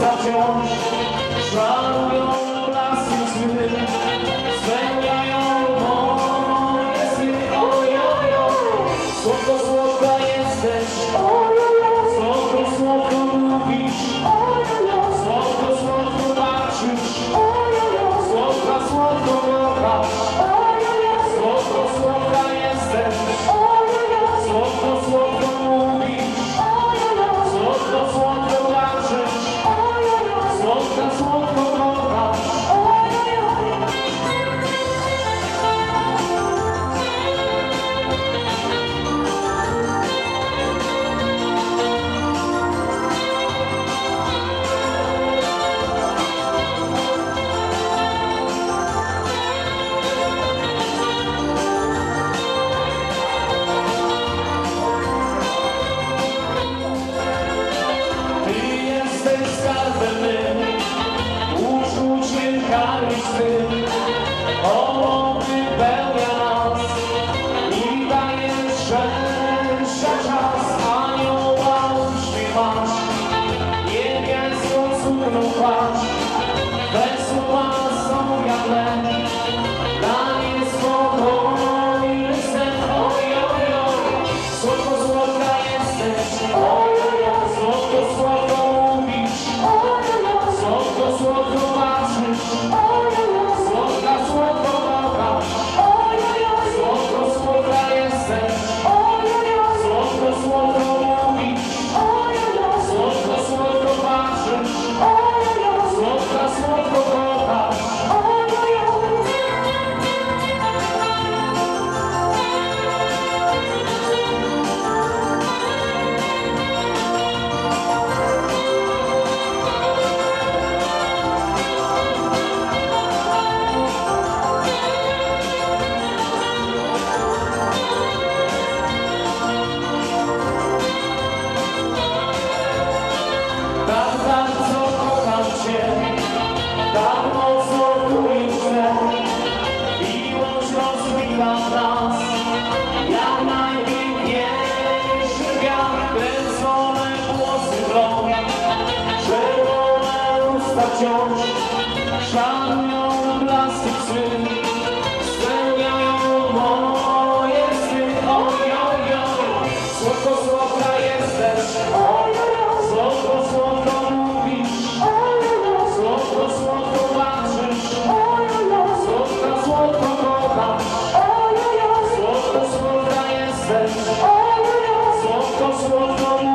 zaciąć szalą usta wciąż. Szanią blaski psy Spełniają moje sny. Oj, oj, oj Słodko, słodka jesteś. Słodko, słodko mówisz. Słodko, słodko patrzysz. Słodka, słodko kochasz. Słodko, słodka jesteś. Słodko, słodko mówisz.